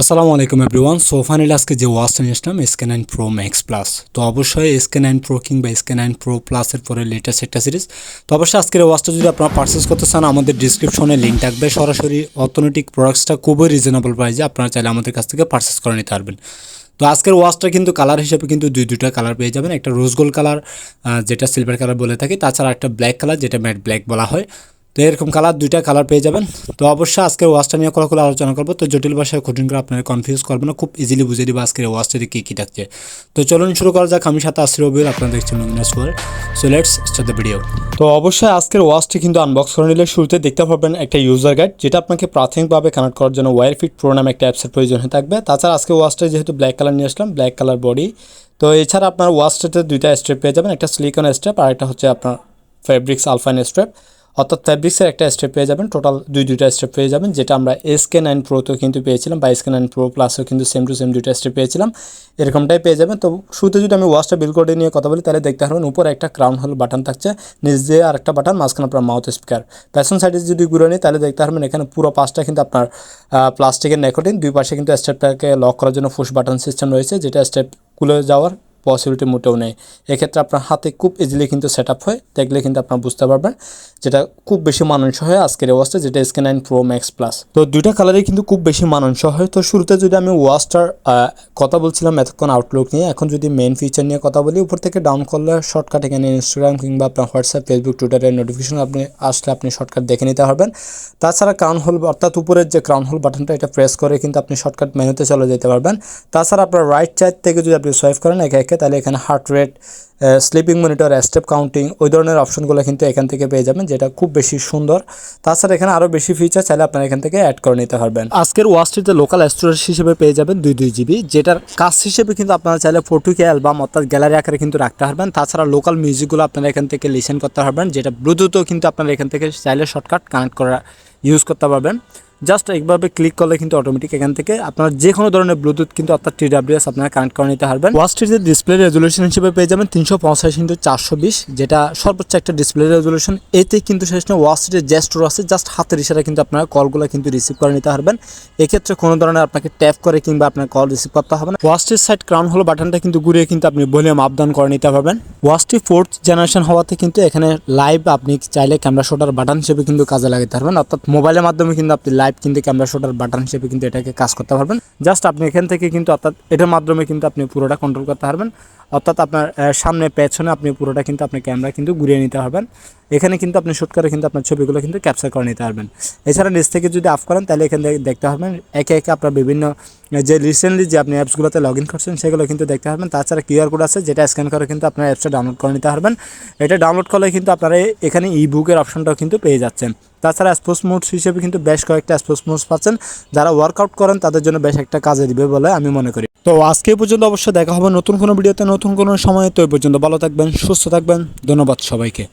আসসালামু আলাইকুম everyone. So finally আজকে যে ওয়াচটা নিয়ে আসলাম SK nine pro max plus তো অবশ্যই এসকে নাইন প্রো কিংবা এসকে নাইন প্রো প্লাসের পরে লেটেস্ট একটা সিরিজ তো অবশ্যই আজকের ওয়াচটা যদি আপনারা পারচেস করতে চান, আমাদের ডিসক্রিপশনে লিঙ্ক থাকবে। সরাসরি অর্থনৈতিক প্রোডাক্টসটা খুবই রিজনেবল প্রাইসে আপনারা চাইলে আমাদের কাছ থেকে পারচেস করে নিতে পারবেন। তো আজকের ওয়াচটা কিন্তু কালার হিসেবে কিন্তু দুই, দুইটা কালার পেয়ে যাবেন। একটা রোজ গোল্ড কালার যেটা সিলভার কালার বলে থাকি, তাছাড়া একটা ব্ল্যাক কালার যেটা ম্যাট ব্ল্যাক বলা হয়। তো এরকম কালার দুইটা কালার পেয়ে যাবেন। তো অবশ্যই আজকের ওয়াচটা নিয়ে খোলা আলোচনা করব। তো জটিল ভাষায় কঠিন করে আপনারা কনফিউজ করবেন না, খুব ইজিলি বুঝিয়ে দিব আজকের ওয়াচটাতে কী কী থাকছে। তো চলুন শুরু করা যাক। আমি সাথে আসি রবিউল আপনারা দেখছেন নমিনাস so let's start the video তো অবশ্যই আজকের ওয়াচটি কিন্তু আনবক্স করে নিলে শুরুতে দেখতে পাবেন একটা ইউজার গাইড যেটা আপনাকে প্রাথমিকভাবে কানেক্ট করার জন্য ওয়ার ফিট প্রো নামে একটা অ্যাপসের প্রয়োজন হয়ে থাকবে। তাছাড়া আজকে ওয়াচটা যেহেতু ব্ল্যাক কালার নিয়ে আসলাম ব্ল্যাক কালার বডি তো এছাড়া আপনার ওয়াচটাতে দুইটা স্টেপ পেয়ে যাবেন, একটা সিলিকন স্টেপ আর একটা হচ্ছে আপনার ফেব্রিক্স আলফাইন স্টেপ অর্থাৎ ফ্যাব্রিক্সের একটা স্টেপ পেয়ে যাবেন। টোটাল দুই, দুইটা স্টেপ পেয়ে যাবেন, যেটা আমরা এসকে নাইন প্রোতেও কিন্তু পেয়েছিলাম বা এসকে নাইন প্রো প্লাসেও কিন্তু সেম টু সেম দুইটা স্টেপ পেয়েছিলাম। এরকমটাই পেয়ে যাবেন। তো শুরুতে যদি আমি ওয়াচটা বিল করে নিয়ে কথা বলি, তাহলে দেখতে পারবেন উপরে একটা ক্রাউন হোল বাটন থাকছে, নিচ দিয়ে আর একটা বাটন মাঝখানে আপনার মাউথ স্পিকার প্যাশন সাইডে যদি ঘুরে নিই, তাহলে দেখতে পারবেন এখানে পুরো পাশটা কিন্তু আপনার প্লাস্টিকের নেকোটিন দুই পাশে কিন্তু স্টেপটাকে লক করার জন্য ফুশ বাটন সিস্টেম রয়েছে, যেটা স্টেপ কুলে যাওয়ার পসিবিলিটি মোটেও নেই। এক্ষেত্রে আপনার হাতে খুব ইজিলি কিন্তু সেট আপ হয়, দেখলে কিন্তু আপনার বুঝতে পারবেন যেটা খুব বেশি মানানসই হয় আজকের অবস্থা যেটা SK nine pro max plus তো দুইটা কালারই কিন্তু খুব বেশি মানানসই হয়। তো শুরুতে যদি আমি ওয়াচটার কথা বলছিলাম এতক্ষণ আউটলুক নিয়ে, এখন যদি মেন ফিচার নিয়ে কথা বলি, উপর থেকে ডাউন করলে শর্টকাট এখানে ইনস্টাগ্রাম কিংবা আপনার হোয়াটসঅ্যাপ ফেসবুক টুইটারের নোটিফিকেশন আপনি আসলে আপনি শর্টকাট দেখে নিতে পারবেন। তাছাড়া ক্রাউন হোল অর্থাৎ উপরের যে ক্রাউন হোল বাটনটা এটা প্রেস করে কিন্তু আপনি শর্টকাট মেনুতে চলে যেতে পারবেন। তাছাড়া আপনার রাইট সাইড থেকে যদি আপনি সোয়াইপ করেন, একে একে তাহলে এখানে heart rate sleeping monitor step counting ওই ধরনের অপশনগুলো কিন্তু এখান থেকে পেয়ে যাবেন, যেটা খুব বেশি সুন্দর। তাছাড়া এখানে আরও বেশি ফিচার চাইলে আপনারা এখান থেকে অ্যাড করে নিতে পারবেন। আজকের ওয়াচটিতে লোকাল স্টোরেজ হিসেবে পেয়ে যাবেন দুই দুই জিবি যেটার কাজ হিসেবে কিন্তু আপনারা চাইলে ফটো কে অ্যালবাম অর্থাৎ গ্যালারি আকারে কিন্তু রাখতে পারবেন। তাছাড়া লোকাল মিউজিকগুলো আপনারা এখান থেকে লিসেন করতে পারবেন, যেটা ব্লুটুথও কিন্তু আপনারা এখান থেকে চাইলে শর্টকাট কানেক্ট করা ইউজ করতে পারবেন। জাস্ট একভাবে ক্লিক করলে কিন্তু অটোমেটিক এখান থেকে আপনার যে কোনো ধরনের ব্লুটুথ কিন্তু অর্থাৎ টিডাব্লিউএস আপনারা কানেক্ট করে নিতে পারবেন। ওয়াচটির যে ডিসপ্লে রেজলিউশন হিসেবে পেয়ে যাবেন তিনশো পঞ্চাশ ইন্টু চারশো বিশ, যেটা সর্বোচ্চ একটা ডিসপ্লে রেজলিউশন এতে কিন্তু শেষ নয় যে স্টোর আছে জাস্ট হাতের ইশারা কিন্তু আপনারা কলগুলো কিন্তু রিসিভ করে নিতে পারবেন। এক্ষেত্রে কোনো ধরনের আপনাকে ট্যাপ করে কিংবা আপনার কল রিসিভ করতে হবে না। ওয়াচটির সাইড ক্রাউন হলো বাটনটা কিন্তু ঘুরিয়ে কিন্তু আপনি ভলিউম আপ ডাউন করে নিতে পারবেন। ওয়াচটি ফোর্থ জেনারেশন হওয়াতে কিন্তু এখানে লাইভ আপনি চাইলে ক্যামেরা শোটার বাটন হিসেবে কিন্তু কাজে লাগাতে পারবেন। অর্থাৎ মোবাইলের মাধ্যমে কিন্তু আপনি লাইভ কিন্তু ক্যামেরা শোটার বাটন হিসেবে কিন্তু এটাকে কাজ করতে পারবেন। জাস্ট আপনি এখান থেকে কিন্তু অর্থাৎ এটার মাধ্যমে কিন্তু আপনি পুরোটা কন্ট্রোল করতে পারবেন। অর্থাৎ আপনার সামনে, পেছনে আপনি পুরোটা কিন্তু আপনি ক্যামেরা কিন্তু ঘুরিয়ে নিতে পারবেন। এখানে কিন্তু আপনি শ্যুট করে কিন্তু আপনার ছবিগুলো কিন্তু ক্যাপচার করে নিতে পারবেন। এছাড়া নিচ থেকে যদি অফ করেন, তাহলে এখান থেকে দেখতে পারবেন, একে একে আপনার বিভিন্ন যে রিসেন্টলি যে আপনি অ্যাপসগুলোতে লগ ইন করছেন, সেগুলো কিন্তু দেখতে পারবেন। তাছাড়া কিউআর কোড আছে, যেটা স্ক্যান করে কিন্তু আপনার অ্যাপসটা ডাউনলোড করে নিতে পারবেন। এটা ডাউনলোড করলে কিন্তু আপনারা এখানে ই বুকের অপশনটাও কিন্তু পেয়ে যাচ্ছেন। তাছাড়া স্পোর্টস মোডস হিসেবে কিন্তু বেশ কয়েকটা স্পোর্টস মোডস পাচ্ছেন। যারা ওয়ার্কআউট করেন, তাদের জন্য বেশ একটা কাজে দিবে বলে আমি মনে করি। তো আজকে পর্যন্ত অবশ্যই দেখা হবে নতুন কোনো ভিডিওতে নতুন কোনো সময় তো পর্যন্ত ভালো থাকবেন সুস্থ থাকবেন। ধন্যবাদ সবাইকে।